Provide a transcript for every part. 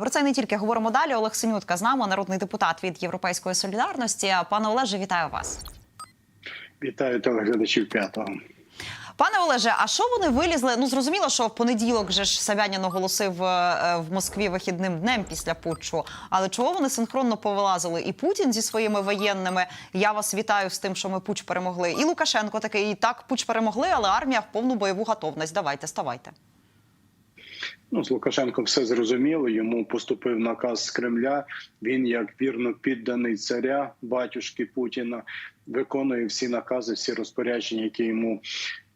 Про це не тільки говоримо далі. Олег Синютка з нами, народний депутат від Європейської солідарності. Пане Олеже, вітаю вас. Вітаю телеглядачів п'ятого. Пане Олеже, а що вони вилізли? Ну зрозуміло, що в понеділок же ж Собянін оголосив е, в Москві вихідним днем після путчу. Але чого вони синхронно повилазили? І Путін зі своїми воєнними. Я вас вітаю з тим, що ми путч перемогли. І Лукашенко такий, і так путч перемогли, але армія в повну бойову готовність. Давайте, ставайте. Ну, з Лукашенком все зрозуміло. Йому поступив наказ з Кремля. Він, як вірно підданий царя, батюшки Путіна, виконує всі накази, всі розпорядження, які йому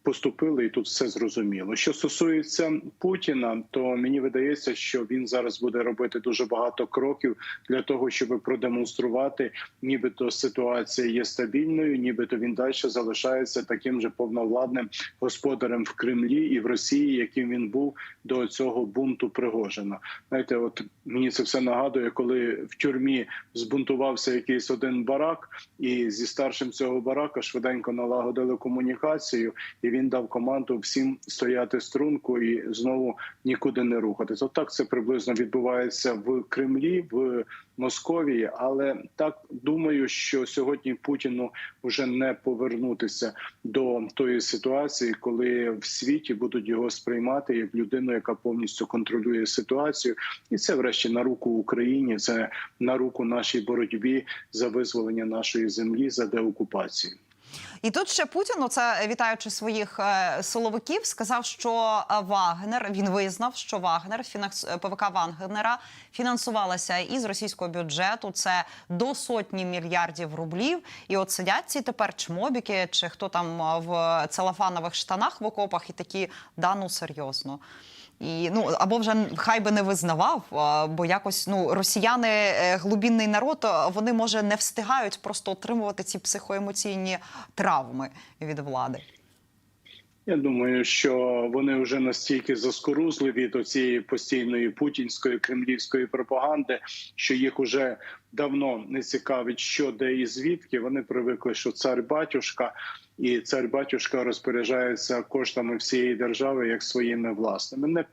поступили, і тут все зрозуміло. Що стосується Путіна, то мені видається, що він зараз буде робити дуже багато кроків для того, щоб продемонструвати, нібито ситуація є стабільною, нібито він далі залишається таким же повновладним господарем в Кремлі і в Росії, яким він був до цього бунту Пригожина. Знаєте, от мені це все нагадує, коли в тюрмі збунтувався якийсь один барак, і зі старшим цього барака швиденько налагодили комунікацію, і він дав команду всім стояти струнку і знову нікуди не рухатись. Отак це приблизно відбувається в Кремлі, в Московії. Але так думаю, що сьогодні Путіну вже не повернутися до тої ситуації, коли в світі будуть його сприймати як людину, яка повністю контролює ситуацію, і це, врешті, на руку Україні. Це на руку нашій боротьбі за визволення нашої землі за деокупацію. І тут ще Путін, оце вітаючи своїх е, силовиків, сказав, що е, Вагнер він визнав, що Вагнер фінанс ПВК Вагнера фінансувалася із російського бюджету. Це до сотні мільярдів рублів. І от сидять ці тепер чмобіки, чи хто там е, в целофанових штанах в окопах, і такі да ну серйозно. І ну або вже хай би не визнавав, бо якось ну росіяни е, глубінний народ, вони може не встигають просто отримувати ці психоемоційні травми від влади. Я думаю, що вони вже настільки заскорузливі до цієї постійної путінської кремлівської пропаганди, що їх уже давно не цікавить, що де і звідки. Вони привикли, що цар батюшка і цар батюшка розпоряджається коштами всієї держави як своїми власними. Не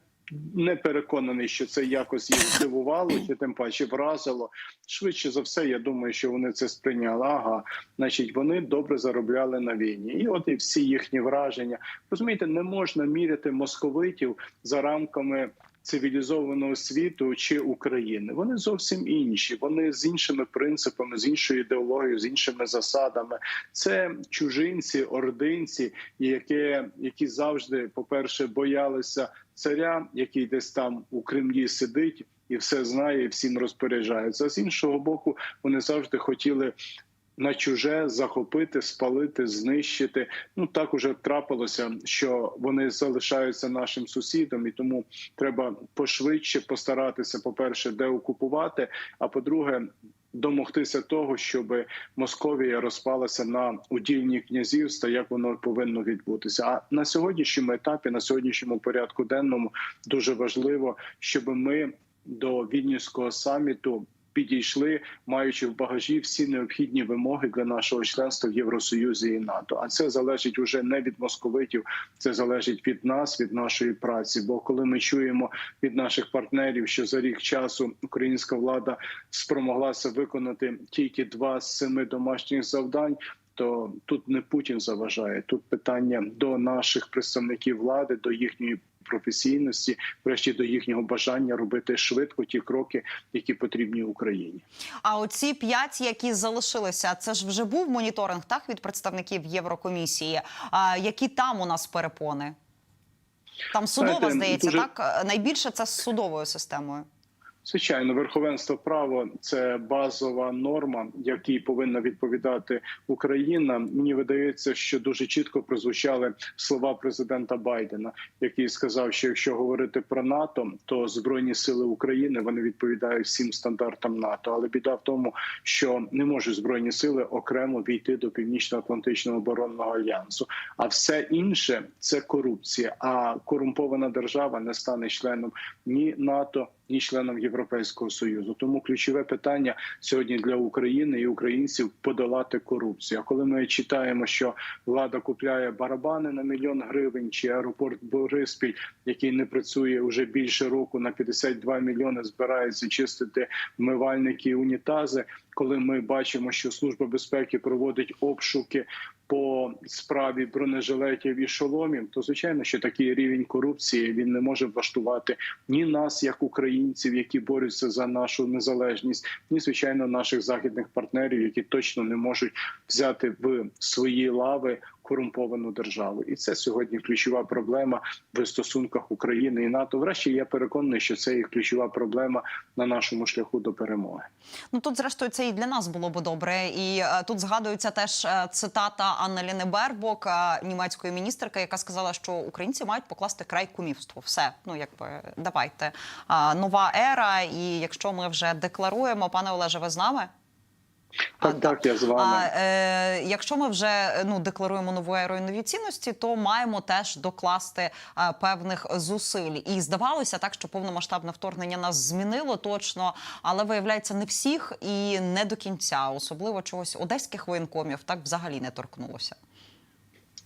не переконаний, що це якось їх здивувало, чи тим паче вразило. Швидше за все, я думаю, що вони це сприйняли. Ага, значить, вони добре заробляли на війні, і от і всі їхні враження. Розумієте, не можна міряти московитів за рамками. Цивілізованого світу чи України вони зовсім інші. Вони з іншими принципами, з іншою ідеологією, з іншими засадами. Це чужинці, ординці, які, які завжди, по перше, боялися царя, який десь там у Кремлі сидить і все знає, і всім розпоряджається. А з іншого боку, вони завжди хотіли. На чуже захопити, спалити, знищити. Ну так уже трапилося, що вони залишаються нашим сусідом, і тому треба пошвидше постаратися, по перше, деокупувати. А по-друге, домогтися того, щоб Московія розпалася на удільні князівства, як воно повинно відбутися. А на сьогоднішньому етапі, на сьогоднішньому порядку денному, дуже важливо, щоб ми до Вільнюського саміту підійшли, маючи в багажі всі необхідні вимоги для нашого членства в Євросоюзі і НАТО. А це залежить уже не від московитів, це залежить від нас, від нашої праці. Бо коли ми чуємо від наших партнерів, що за рік часу українська влада спромоглася виконати тільки два з семи домашніх завдань. То тут не Путін заважає тут питання до наших представників влади, до їхньої професійності, врешті до їхнього бажання робити швидко ті кроки, які потрібні Україні. А оці п'ять, які залишилися, це ж вже був моніторинг так від представників Єврокомісії. А які там у нас перепони? Там судова Знаєте, здається, дуже- так найбільше це з судовою системою. Звичайно, верховенство права це базова норма, якій повинна відповідати Україна. Мені видається, що дуже чітко прозвучали слова президента Байдена, який сказав, що якщо говорити про НАТО, то збройні сили України вони відповідають всім стандартам НАТО. Але біда в тому, що не можуть збройні сили окремо війти до північно-атлантичного оборонного альянсу. А все інше це корупція. А корумпована держава не стане членом ні НАТО ні членам Європейського союзу. Тому ключове питання сьогодні для України і українців подолати корупцію. А коли ми читаємо, що влада купляє барабани на мільйон гривень, чи аеропорт Бориспіль, який не працює вже більше року, на 52 мільйони збирається чистити вмивальники і унітази. Коли ми бачимо, що служба безпеки проводить обшуки по справі бронежилетів і шоломів, то звичайно, що такий рівень корупції він не може влаштувати ні нас, як українців, які борються за нашу незалежність, ні звичайно наших західних партнерів, які точно не можуть взяти в свої лави корумповану державу, і це сьогодні ключова проблема в стосунках України і НАТО. Врешті я переконаний, що це і ключова проблема на нашому шляху до перемоги. Ну тут, зрештою, це і для нас було би добре. І е, тут згадується теж е, цитата Анна-Ліни Бербок, е, німецької міністерки, яка сказала, що українці мають покласти край кумівству. Все, ну якби давайте. Нова ера. І якщо ми вже декларуємо, пане Олеже, ви з нами? Так, так, я з вами. А е, якщо ми вже е, ну декларуємо нову еру і цінності, то маємо теж докласти е, певних зусиль. І здавалося так, що повномасштабне вторгнення нас змінило точно, але виявляється не всіх і не до кінця, особливо чогось одеських воєнкомів так взагалі не торкнулося.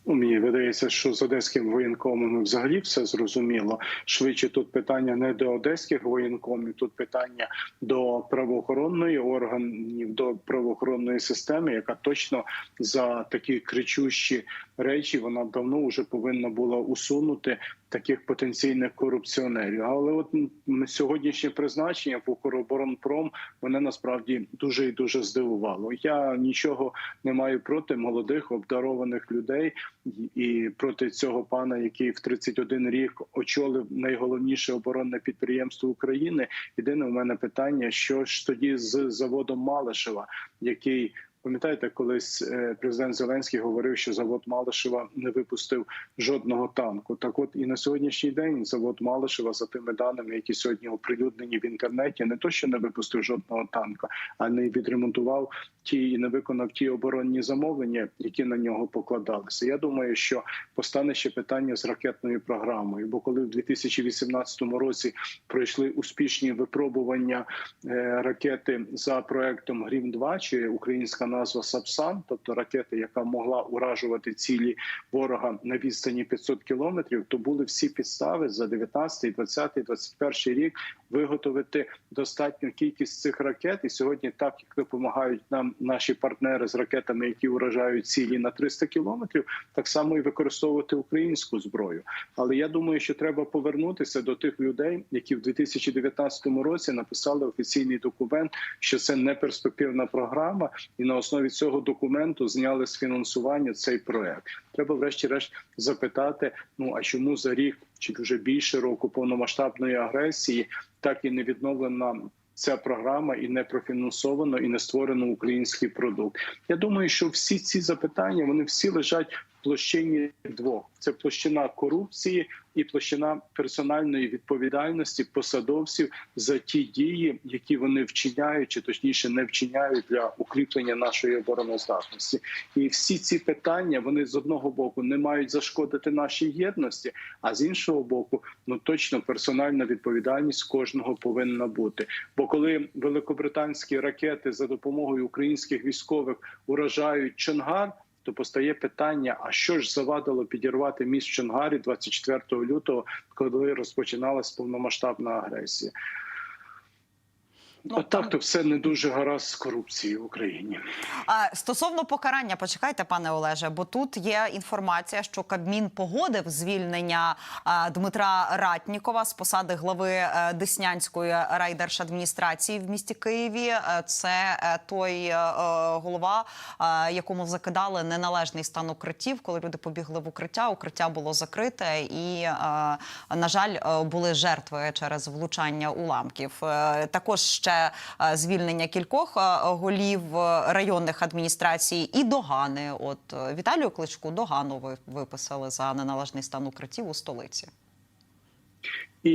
Ну, Мені видається, що з одеським воєнкомом взагалі все зрозуміло. Швидше тут питання не до одеських воєнкомів, тут питання до правоохоронної органів, до правоохоронної системи, яка точно за такі кричущі речі вона давно вже повинна була усунути таких потенційних корупціонерів. Але от сьогоднішнє призначення в Укроборонпром мене насправді дуже і дуже здивувало. Я нічого не маю проти молодих обдарованих людей і проти цього пана, який в 31 рік очолив найголовніше оборонне підприємство України. Єдине у мене питання: що ж тоді з заводом Малишева, який Пам'ятаєте, колись е, президент Зеленський говорив, що завод Малишева не випустив жодного танку. Так, от і на сьогоднішній день завод Малишева, за тими даними, які сьогодні оприлюднені в інтернеті, не то що не випустив жодного танка, а не відремонтував ті і не виконав ті оборонні замовлення, які на нього покладалися. Я думаю, що постане ще питання з ракетною програмою. Бо коли в 2018 році пройшли успішні випробування е, ракети за проектом Грім 2 чи українська назва Сапсан, тобто ракети, яка могла уражувати цілі ворога на відстані 500 кілометрів, то були всі підстави за 19, 20, 21 рік виготовити достатню кількість цих ракет. І сьогодні, так як допомагають нам наші партнери з ракетами, які уражають цілі на 300 кілометрів, так само і використовувати українську зброю. Але я думаю, що треба повернутися до тих людей, які в 2019 році написали офіційний документ, що це не перспективна програма, і на основі цього документу зняли з фінансування цей проект. Треба, врешті-решт, запитати: ну а чому за рік чи вже більше року повномасштабної агресії так і не відновлена. Ця програма і не профінансовано, і не створено український продукт. Я думаю, що всі ці запитання вони всі лежать площині двох: це площина корупції і площина персональної відповідальності посадовців за ті дії, які вони вчиняють, чи точніше не вчиняють для укріплення нашої обороноздатності. І всі ці питання вони з одного боку не мають зашкодити нашій єдності, а з іншого боку, ну точно персональна відповідальність кожного повинна бути. Бо коли великобританські ракети за допомогою українських військових уражають Чонгар. То постає питання: а що ж завадило підірвати міст Чонгарі 24 лютого, коли розпочиналась повномасштабна агресія? Ну, так то все не дуже гаразд з корупцією в Україні. А стосовно покарання, почекайте, пане Олеже, бо тут є інформація, що Кабмін погодив звільнення а, Дмитра Ратнікова з посади глави е, Деснянської райдержадміністрації в місті Києві. Е, Це е, той е, голова, е, якому закидали неналежний стан укриттів, коли люди побігли в укриття. Укриття було закрите, і е, на жаль, були жертви через влучання уламків. Е, Також ще е, звільнення кількох е, голів е, районних адміністрацій і догани. От Віталію Кличку догану ви виписали за неналежний стан укриттів у столиці. І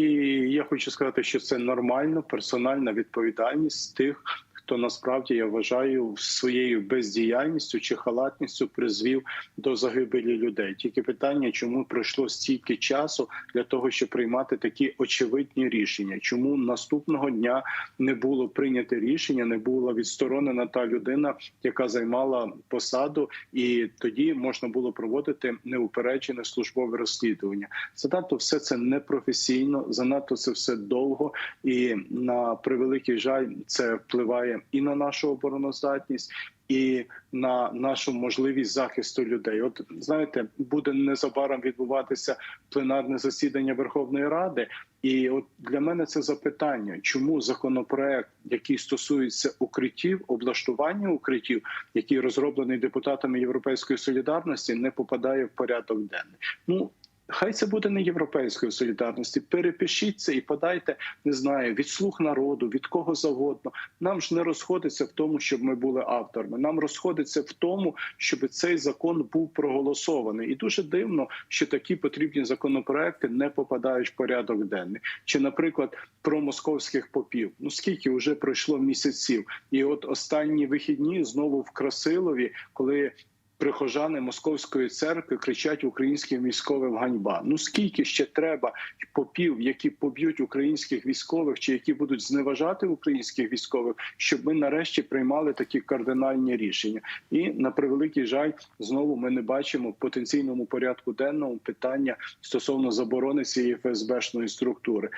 я хочу сказати, що це нормально, персональна відповідальність тих, хто насправді я вважаю своєю бездіяльністю чи халатністю призвів до загибелі людей. Тільки питання, чому пройшло стільки часу для того, щоб приймати такі очевидні рішення, чому наступного дня не було прийнято рішення, не була відсторонена та людина, яка займала посаду, і тоді можна було проводити неупереджене службове розслідування. Занадто все це непрофесійно, занадто це все довго, і на превеликий жаль, це впливає і на нашу обороноздатність. І на нашу можливість захисту людей, от знаєте, буде незабаром відбуватися пленарне засідання Верховної Ради, і от для мене це запитання, чому законопроект, який стосується укриттів, облаштування укриттів, який розроблений депутатами Європейської солідарності, не попадає в порядок денний. Ну Хай це буде не європейської солідарності. Перепишіть це і подайте, не знаю, від слуг народу, від кого завгодно. Нам ж не розходиться в тому, щоб ми були авторами. Нам розходиться в тому, щоб цей закон був проголосований. І дуже дивно, що такі потрібні законопроекти не попадають в порядок денний. Чи, наприклад, про московських попів. Ну скільки вже пройшло місяців, і от останні вихідні знову в Красилові, коли прихожани московської церкви кричать українським військовим ганьба. Ну скільки ще треба попів, які поб'ють українських військових, чи які будуть зневажати українських військових, щоб ми нарешті приймали такі кардинальні рішення? І на превеликий жаль, знову ми не бачимо в потенційному порядку денному питання стосовно заборони цієї ФСБшної структури.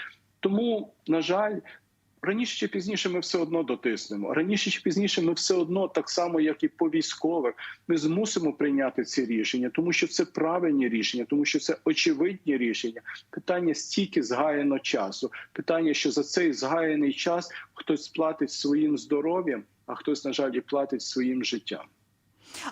Тому, на жаль, Раніше чи пізніше ми все одно дотиснемо. Раніше чи пізніше ми все одно, так само як і по військових, ми змусимо прийняти ці рішення, тому що це правильні рішення, тому що це очевидні рішення. Питання стільки згаяно часу. Питання, що за цей згаяний час хтось платить своїм здоров'ям, а хтось, на жаль, і платить своїм життям.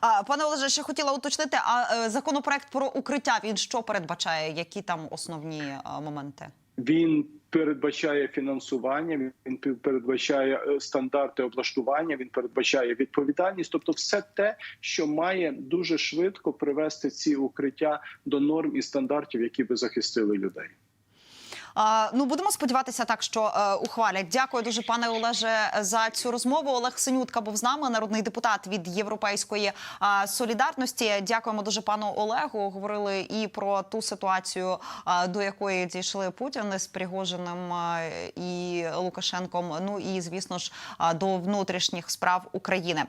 А, пане Олеже, ще хотіла уточнити, а е, законопроект про укриття він що передбачає? Які там основні е, моменти? Він передбачає фінансування, він передбачає е, стандарти облаштування, він передбачає відповідальність, тобто все те, що має дуже швидко привести ці укриття до норм і стандартів, які би захистили людей. Ну будемо сподіватися, так що е, ухвалять. Дякую дуже, пане Олеже, за цю розмову. Олег Синютка був з нами, народний депутат від Європейської е, солідарності. Дякуємо дуже пану Олегу. Говорили і про ту ситуацію, е, до якої дійшли Путін з Пригожиним і Лукашенком. Ну і звісно ж до внутрішніх справ України.